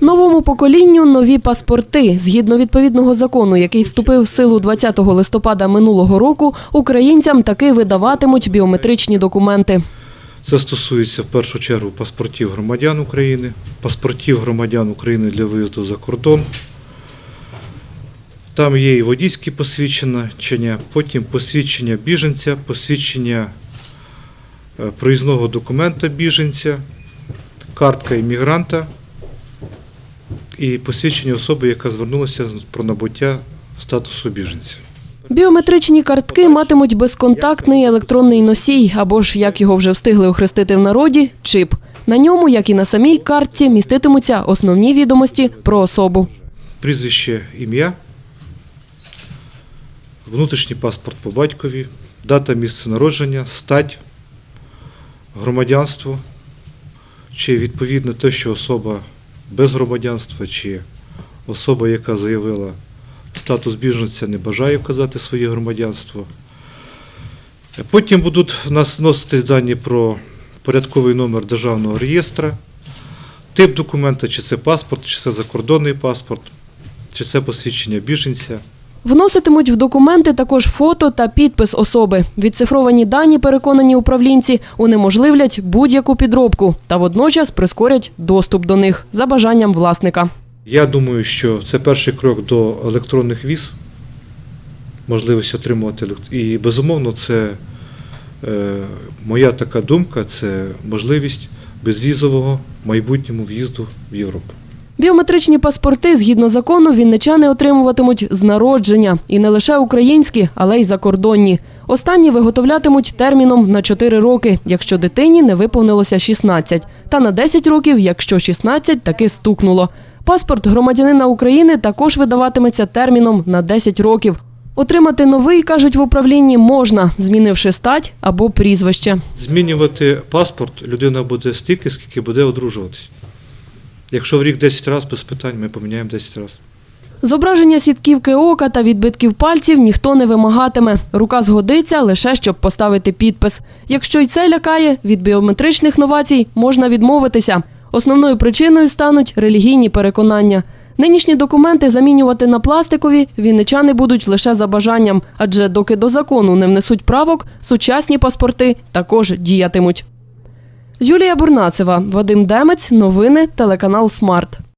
Новому поколінню нові паспорти. Згідно відповідного закону, який вступив в силу 20 листопада минулого року, українцям таки видаватимуть біометричні документи. Це стосується в першу чергу паспортів громадян України, паспортів громадян України для виїзду за кордон. Там є і водійські посвідчення, потім посвідчення біженця, посвідчення е, проїзного документа біженця, картка іммігранта і посвідчення особи, яка звернулася про набуття статусу біженця. Біометричні картки матимуть безконтактний електронний носій, або ж, як його вже встигли охрестити в народі, чип. На ньому, як і на самій картці, міститимуться основні відомості про особу. прізвище, ім'я, внутрішній паспорт по батькові, дата місця народження, стать, громадянство, чи відповідно те, що особа без громадянства, чи особа, яка заявила статус біженця, не бажає вказати своє громадянство. Потім будуть в нас вноситись дані про порядковий номер державного реєстра, тип документа, чи це паспорт, чи це закордонний паспорт, чи це посвідчення біженця. Вноситимуть в документи також фото та підпис особи. Відцифровані дані, переконані управлінці, унеможливлять будь-яку підробку та водночас прискорять доступ до них за бажанням власника. Я думаю, що це перший крок до електронних віз, можливість отримувати І безумовно, це е, моя така думка, це можливість безвізового майбутньому в'їзду в Європу. Біометричні паспорти, згідно закону, вінничани отримуватимуть з народження. І не лише українські, але й закордонні. Останні виготовлятимуть терміном на 4 роки, якщо дитині не виповнилося 16, та на 10 років, якщо 16 таки стукнуло. Паспорт громадянина України також видаватиметься терміном на 10 років. Отримати новий, кажуть в управлінні, можна, змінивши стать або прізвище. Змінювати паспорт людина буде стільки, скільки буде одружуватись. Якщо в рік 10 разів без питань, ми поміняємо 10 разів. Зображення сітківки ока та відбитків пальців ніхто не вимагатиме. Рука згодиться лише щоб поставити підпис. Якщо й це лякає, від біометричних новацій можна відмовитися. Основною причиною стануть релігійні переконання. Нинішні документи замінювати на пластикові вінничани будуть лише за бажанням, адже доки до закону не внесуть правок, сучасні паспорти також діятимуть. Юлія Бурнацева, Вадим Демець, новини, телеканал Смарт.